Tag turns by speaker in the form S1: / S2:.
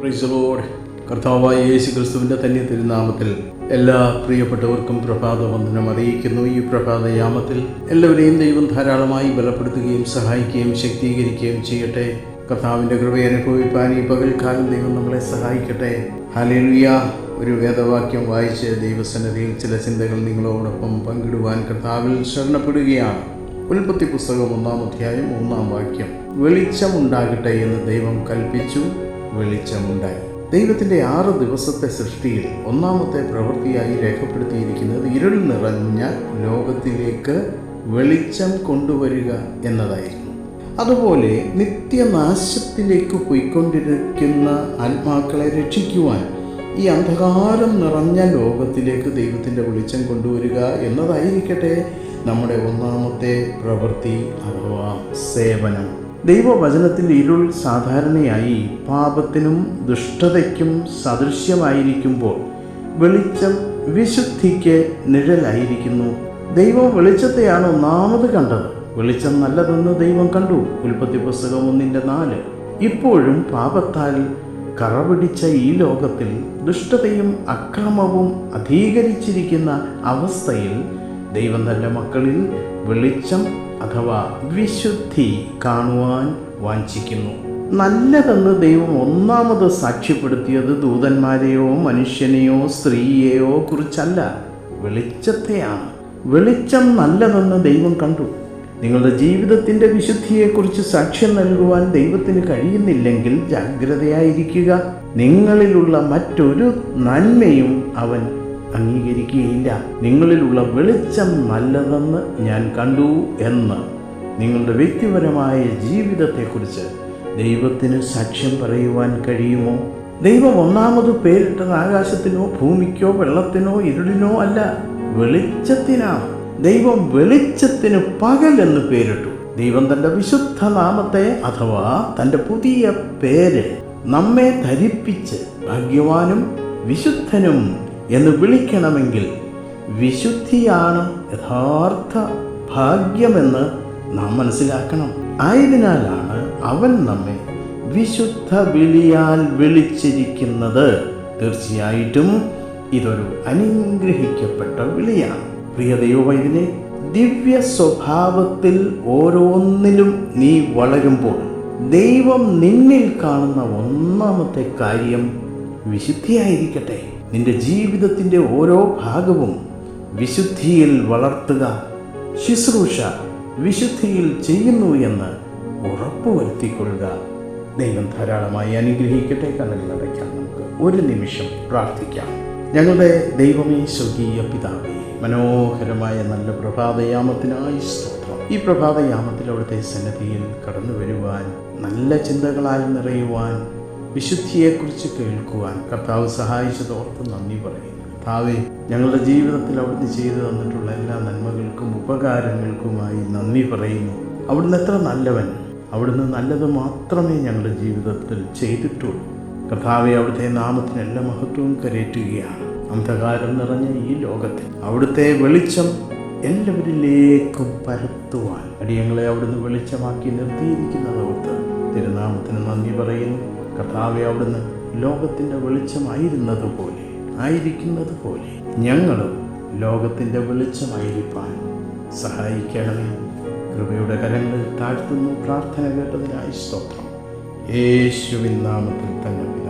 S1: Price load കർത്താവായ യേശു ക്രിസ്തുവിന്റെ തന്നെ തിരുനാമത്തിൽ എല്ലാ പ്രിയപ്പെട്ടവർക്കും പ്രഭാത വന്ദനം അറിയിക്കുന്നു. ഈ പ്രഭാത യാമത്തിൽ എല്ലാവരെയും ദൈവം ധാരാളമായി ബലപ്പെടുത്തുകയും സഹായിക്കുകയും ശക്തീകരിക്കുകയും ചെയ്യട്ടെ. കർത്താവിന്റെ കൃപയെ അനുഭവിപ്പാൻ ഈ പകൽക്കാലം ദൈവം നമ്മളെ സഹായിക്കട്ടെ. ഹലിയ ഒരു വേദവാക്യം വായിച്ച് ദൈവസന്നിധിയിൽ ചില ചിന്തകൾ നിങ്ങളോടൊപ്പം പങ്കിടുവാൻ കർത്താവിൽ ശരണപ്പെടുകയാണ്. ഉൽപ്പത്തി പുസ്തകം ഒന്നാം അധ്യായം ഒന്നാം വാക്യം. വെളിച്ചമുണ്ടാകട്ടെ എന്ന് ദൈവം കൽപ്പിച്ചു വെളിച്ചമുണ്ടായി. ദൈവത്തിന്റെ ആറ് ദിവസത്തെ സൃഷ്ടിയിൽ ഒന്നാമത്തെ പ്രവൃത്തിയായി രേഖപ്പെടുത്തിയിരിക്കുന്നത് ഇരുൾ നിറഞ്ഞ ലോകത്തിലേക്ക് വെളിച്ചം കൊണ്ടുവരിക എന്നതായിരുന്നു. അതുപോലെ നിത്യനാശത്തിലേക്ക് പോയിക്കൊണ്ടിരിക്കുന്ന ആത്മാക്കളെ രക്ഷിക്കുവാൻ ഈ അന്ധകാരം നിറഞ്ഞ ലോകത്തിലേക്ക് ദൈവത്തിന്റെ വെളിച്ചം കൊണ്ടുവരിക എന്നതായിരിക്കട്ടെ നമ്മുടെ ഒന്നാമത്തെ പ്രവൃത്തി അഥവാ സേവനം. ദൈവവചനത്തിൽ ഇരുൾ സാധാരണയായി പാപത്തിനും ദുഷ്ടതയ്ക്കും സദൃശ്യമായിരിക്കുമ്പോൾ വെളിച്ചം വിശുദ്ധിക്ക് നിഴലായിരിക്കുന്നു. ദൈവം വെളിച്ചത്തെയാണ് ഒന്നാമത് കണ്ടത്. വെളിച്ചം നല്ലതെന്ന് ദൈവം കണ്ടു. ഉൽപ്പത്തി പുസ്തകം ഒന്നിന്റെ നാല്. ഇപ്പോഴും പാപത്താൽ കറപിടിച്ച ഈ ലോകത്തിൽ ദുഷ്ടതയും അക്രമവും അധീകരിച്ചിരിക്കുന്ന അവസ്ഥയിൽ ദൈവം തന്റെ മക്കളിൽ വെളിച്ചം അഥവാ വിശുദ്ധി കാണുവാൻ വാഞ്ചിക്കുന്നു. നല്ലതെന്ന് ദൈവം ഒന്നാമത് സാക്ഷ്യപ്പെടുത്തിയത് ദൂതന്മാരെയോ മനുഷ്യനെയോ സ്ത്രീയെയോ കുറിച്ചല്ല വെളിച്ചത്തെയാണ്. വെളിച്ചം നല്ലതെന്ന് ദൈവം കണ്ടു. നിങ്ങളുടെ ജീവിതത്തിന്റെ വിശുദ്ധിയെക്കുറിച്ച് സാക്ഷ്യം നൽകുവാൻ ദൈവത്തിന് കഴിയുന്നില്ലെങ്കിൽ ജാഗ്രതയായിരിക്കുക. നിങ്ങളിലുള്ള മറ്റൊരു നന്മയും അവൻ അംഗീകരിക്കുകയില്ല. നിങ്ങളിലുള്ള വെളിച്ചം നല്ലതെന്ന് ഞാൻ കണ്ടു എന്ന്. നിങ്ങളുടെ വ്യക്തിപരമായ ജീവിതത്തെക്കുറിച്ച് ദൈവത്തിന് സാക്ഷ്യം പറയുവാൻ കഴിയുമോ? ദൈവം ഒന്നാമത് പേരിട്ടത് ആകാശത്തിനോ ഭൂമിക്കോ വെള്ളത്തിനോ ഇരുളിനോ അല്ല വെളിച്ചത്തിനാണ്. ദൈവം വെളിച്ചത്തിന് പകൽ എന്ന് പേരിട്ടു. ദൈവം തന്റെ വിശുദ്ധ നാമത്തെ അഥവാ തന്റെ പുതിയ പേര് നമ്മെ ധരിപ്പിച്ച് ഭാഗ്യവാനും വിശുദ്ധനും എന്ന് വിളിക്കണമെങ്കിൽ വിശുദ്ധിയാണ് യഥാർത്ഥ ഭാഗ്യമെന്ന് നാം മനസ്സിലാക്കണം. ആയതിനാലാണ് അവൻ നമ്മെ വിശുദ്ധ വിളിയാൽ വിളിച്ചിരിക്കുന്നത്. തീർച്ചയായിട്ടും ഇതൊരു അനുഗ്രഹിക്കപ്പെട്ട വിളിയാണ്. പ്രിയ ഇതിനെ ദിവ്യ സ്വഭാവത്തിൽ ഓരോന്നിലും നീ വളരുമ്പോൾ ദൈവം നിന്നിൽ കാണുന്ന ഒന്നാമത്തെ കാര്യം വിശുദ്ധിയായിരിക്കട്ടെ. നിന്റെ ജീവിതത്തിന്റെ ഓരോ ഭാഗവും വിശുദ്ധിയിൽ വളർത്തുക. ശുശ്രൂഷ വിശുദ്ധിയിൽ ചെയ്യുന്നു എന്ന് ഉറപ്പുവരുത്തിക്കൊള്ളുക. ദൈവം ധാരാളമായി അനുഗ്രഹിക്കട്ടെ കണ്ണിൽ അടയ്ക്കാം നമുക്ക് ഒരു നിമിഷം പ്രാർത്ഥിക്കാം. ഞങ്ങളുടെ ദൈവമേ സ്വർഗീയ പിതാവേ മനോഹരമായ നല്ല പ്രഭാതയാമത്തിനായി സ്തോത്രം. ഈ പ്രഭാതയാമത്തിൽ അവിടുത്തെ സന്നദ്ധിയിൽ കടന്നു വരുവാൻ നല്ല ചിന്തകളാൽ നിറയുവാൻ വിശുദ്ധിയെക്കുറിച്ച് കേൾക്കുവാൻ കർത്താവ് സഹായിച്ചതോർത്ത് നന്ദി പറയുന്നു. കർത്താവെ ഞങ്ങളുടെ ജീവിതത്തിൽ അവിടുന്ന് ചെയ്തു തന്നിട്ടുള്ള എല്ലാ നന്മകൾക്കും ഉപകാരങ്ങൾക്കുമായി നന്ദി പറയുന്നു. അവിടുന്ന് എത്ര നല്ലവൻ അവിടുന്ന് നല്ലത് മാത്രമേ ഞങ്ങളുടെ ജീവിതത്തിൽ ചെയ്തിട്ടുള്ളൂ. കർത്താവെ അവിടുത്തെ നാമത്തിന് എല്ലാ മഹത്വവും കരയറ്റുകയാണ് അന്ധകാരം നിറഞ്ഞ ഈ ലോകത്തിൽ അവിടുത്തെ വെളിച്ചം എല്ലാവരിലേക്കും പരത്തുവാൻ. അടിയങ്ങളെ അവിടുന്ന് വെളിച്ചമാക്കി നിർത്തിയിരിക്കുന്നതോർത്ത് തിരുനാമത്തിന് നന്ദി പറയുന്നു. കർത്താവെ അവിടുന്ന് ലോകത്തിന്റെ വെളിച്ചമായിരുന്നത് പോലെ ആയിരിക്കുന്നത് പോലെ ഞങ്ങളും ലോകത്തിന്റെ വെളിച്ചമായിരിക്കാൻ സഹായിക്കണമേ. കൃപയുടെ കരങ്ങളിൽ താഴ്ത്തുന്നു പ്രാർത്ഥന കേട്ടതിനായി സ്തോത്രം. യേശുവിൻ നാമത്തിൽ തന്നെ